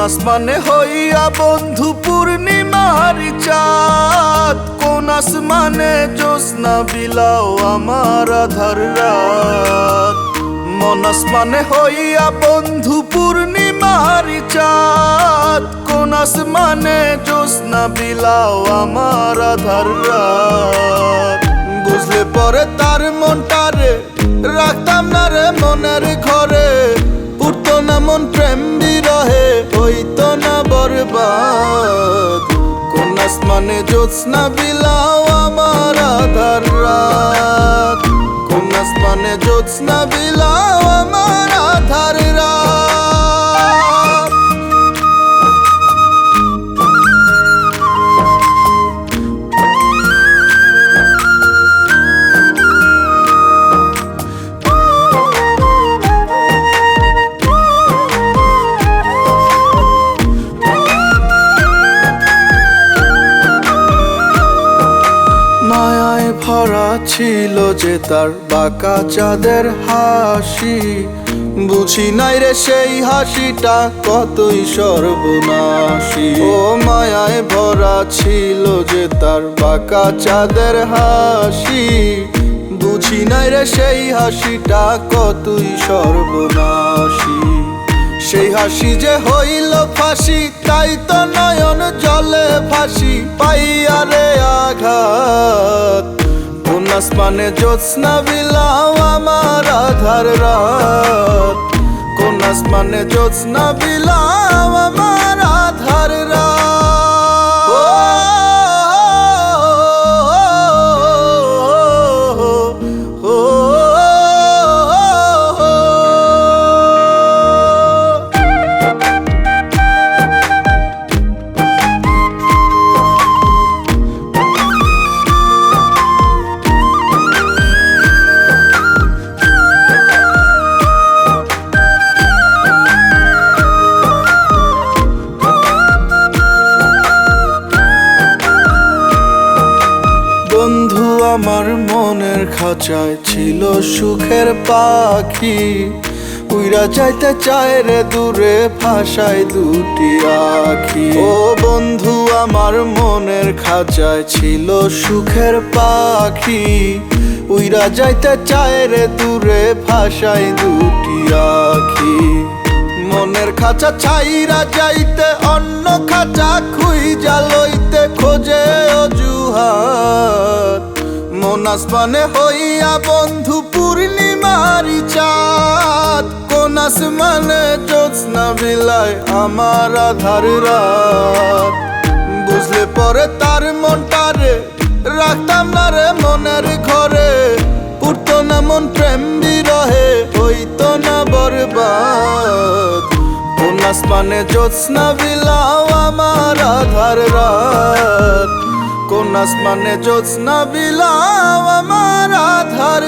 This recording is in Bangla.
আসমানে হইয়া বন্ধু পূর্ণিমার চাঁদ। কোন আসমানে জ্যোৎস্না বিলাও আমার আধার রাত। মন আসমানে হইয়া বন্ধু পূর্ণিমার চাঁদ। কোন আসমানে জ্যোৎস্না বিলাও আমার আধার রাত। বুঝলে পরে তার মনটারে রাখতাম না রে মনের ঘরে। আসমানে জ্যোৎস্না বিলাও আমার আধার রাত। কোন আসমানে জ্যোৎস্না বিলাও ভরা ছিল যে তার বাঁকা চাঁদের হাসি। বুঝি নাই রে সেই হাসিটা কতই সর্বনাশী। ও মায়ায় ভরা ছিল যে তার বাঁকা চাঁদের হাসি। বুঝি নাই রে সেই হাসিটা কতই সর্বনাশী। সেই হাসি যে হইল ফাঁসি, তাই তো নয়ন জলে ফাঁসি পাইয়া আসমানে জ্যোৎস্না বিলাও আমার আধার রাত কোন আসমানে জ্যোৎস্না বিলাও আমার আমার মনের খাঁচায় ছিল সুখের পাখি। উইরা যাইতে চায় রে দূরে, ভাষায় দুটি আখি। ও বন্ধু, আমার মনের খাঁচায় ছিল সুখের পাখি। উইরা যাইতে চায় রে দূরে, ভাষায় দুটি আখি। মনের খাঁচা ছাইরা যাইতে, অন্য খাঁচা আসমানে হইয়া বন্ধু পূর্ণিমারি চাঁদ। কোন আসমানে জ্যোৎস্না বিলায় আমার আধার রাত। বুঝলে পরে তার মনটারে রাখতাম না রে মনের ঘরে। পুরতো না মন প্রেম বিরহে, হইতো না বরবাদ। কোন আসমানে জ্যোৎস্না বিলাও আমার আধার আসমানে জোৎস্না বিলাও আমার আধার